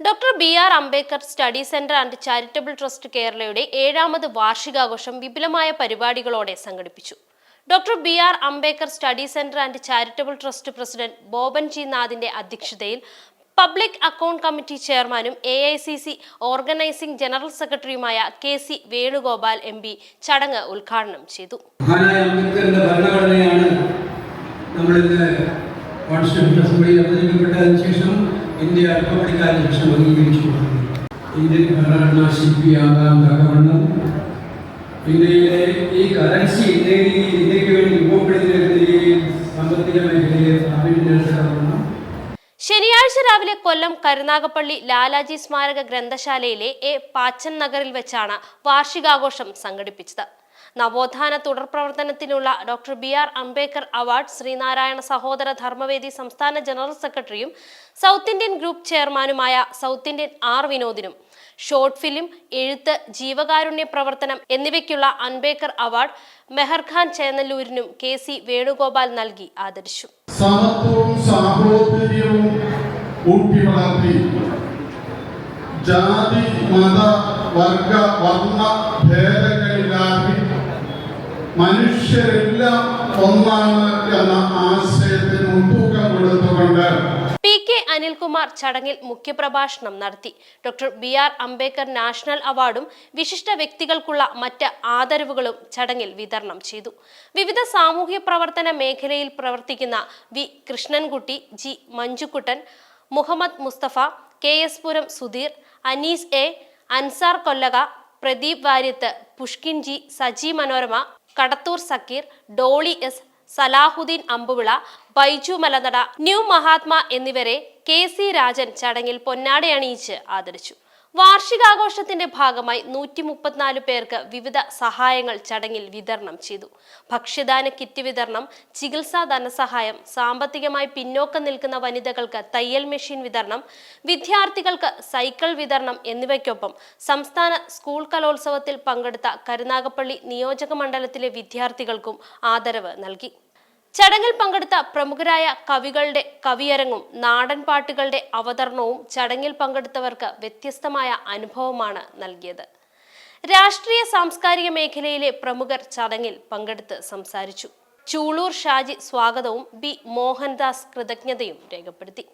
Doctor B R Ambedkar study centre and charitable trust കേരളയുടെ ഏഴാമത് വാർഷികാഘോഷം വിപുലമായ പരിപാടികളോടെ സംഘടിപ്പിച്ചു. Doctor B R Ambedkar study centre and charitable trust president Boban G നാഥിന്റെ അധ്യക്ഷതയിൽ പബ്ലിക് അക്കൗണ്ട് കമ്മിറ്റി ചെയർമാനും A I C C organising general സെക്രട്ടറിയുമായ K C Venugopal M P ചടങ്ങ് ഉദ്ഘാടനം ചെയ്തു. ഭരണഘടനയാണ് നമ്മളിന്ന് കോൺസ്റ്റിറ്റ്യൂഷൻ അസംബ്ലിയിൽ അവതരിപ്പിക്കപ്പെട്ടതിന് ശേഷം ഇന്ത്യ റിപ്പബ്ലിക്കാന് ശേഷം അംഗീകരിച്ചു ഇന്ത്യൻ ഭരണഘടനാ ശില്പിയാകാൻ തക്കവണ്ണം ഇന്ത്യയിലെ ഈ കറൻസി ഇന്ത്യയിൽ ഇന്ത്യയ്ക്ക് വേണ്ടി രൂപപ്പെടുത്തിയ ഈ സാമ്പത്തിക മേഖലയെ പ്രാവീണ്യം ശനിയാഴ്ച രാവിലെ കൊല്ലം കരുനാഗപ്പള്ളി ലാലാജി സ്മാരക ഗ്രന്ഥശാലയിലെ എ പാച്ചൻ നഗറിൽ വെച്ചാണ് വാർഷികാഘോഷം സംഘടിപ്പിച്ചത്. നവോത്ഥാന തുടർ പ്രവർത്തനത്തിനുള്ള doctor B R Ambedkar award Sreenarayana Sahodara Dharmavedi സംസ്ഥാന ജനറൽ സെക്രട്ടറിയും സൗത്ത് ഇന്ത്യൻ ഗ്രൂപ്പ് ചെയർമാനുമായ സൗത്ത് ഇന്ത്യൻ ആർ വിനോദിനും. ഷോർട്ട് ഫിലിം എഴുത്ത് ജീവകാരുണ്യ പ്രവർത്തനം എന്നിവയ്ക്കുള്ള അംബേദ്കർ അവാർഡ് മെഹർഖാൻ ചേന്നല്ലൂരിനും കെ സി വേണുഗോപാൽ നൽകി ആദരിച്ചു. സമത്വവും സാഹോദര്യവും ജാതി മത വർഗ വർണ ഭേദങ്ങളില്ലാതെ മനുഷ്യരെല്ലാം ഒന്നാണ് എന്ന പി കെ അനിൽകുമാർ ചടങ്ങിൽ മുഖ്യപ്രഭാഷണം നടത്തി. Doctor B R Ambedkar national അവാർഡും വിശിഷ്ട വ്യക്തികൾക്കുള്ള മറ്റ് ആദരവുകളും ചടങ്ങിൽ വിതരണം ചെയ്തു. വിവിധ സാമൂഹ്യ പ്രവർത്തന മേഖലയിൽ പ്രവർത്തിക്കുന്ന V Krishnankutty G Manjukuttan Muhammad Mustafa K S Puram Sudheer Anees A Ansar Kollaka Pradeep Variyath Pushkin G Saji Manorama Kadathoor Sakkeer Dolly S Salahuddin Ambuvila Baiju Malanada New Mahatma എന്നിവരെ കെ സി രാജൻ ചടങ്ങിൽ പൊന്നാടയണിയിച്ച് ആദരിച്ചു. വാർഷികാഘോഷത്തിന്റെ ഭാഗമായി നൂറ്റി മുപ്പത്തിനാല് പേർക്ക് വിവിധ സഹായങ്ങൾ ചടങ്ങിൽ വിതരണം ചെയ്തു. ഭക്ഷ്യദാന കിറ്റ് വിതരണം ചികിത്സാ ധനസഹായം സാമ്പത്തികമായി പിന്നോക്കം നിൽക്കുന്ന വനിതകൾക്ക് തയ്യൽ മെഷീൻ വിതരണം വിദ്യാർത്ഥികൾക്ക് സൈക്കിൾ വിതരണം എന്നിവയ്ക്കൊപ്പം സംസ്ഥാന സ്കൂൾ കലോത്സവത്തിൽ പങ്കെടുത്ത കരുനാഗപ്പള്ളി നിയോജക മണ്ഡലത്തിലെ വിദ്യാർത്ഥികൾക്കും ആദരവ് നൽകി. ചടങ്ങിൽ പങ്കെടുത്ത പ്രമുഖരായ കവികളുടെ കവിയരങ്ങും നാടൻ പാട്ടുകളുടെ അവതരണവും ചടങ്ങിൽ പങ്കെടുത്തവർക്ക് വ്യത്യസ്തമായ അനുഭവമാണ് നൽകിയത്. രാഷ്ട്രീയ സാംസ്കാരിക മേഖലയിലെ പ്രമുഖർ ചടങ്ങിൽ പങ്കെടുത്ത് സംസാരിച്ചു. ചൂളൂർ ഷാജി സ്വാഗതവും ബി മോഹൻദാസ് കൃതജ്ഞതയും രേഖപ്പെടുത്തി.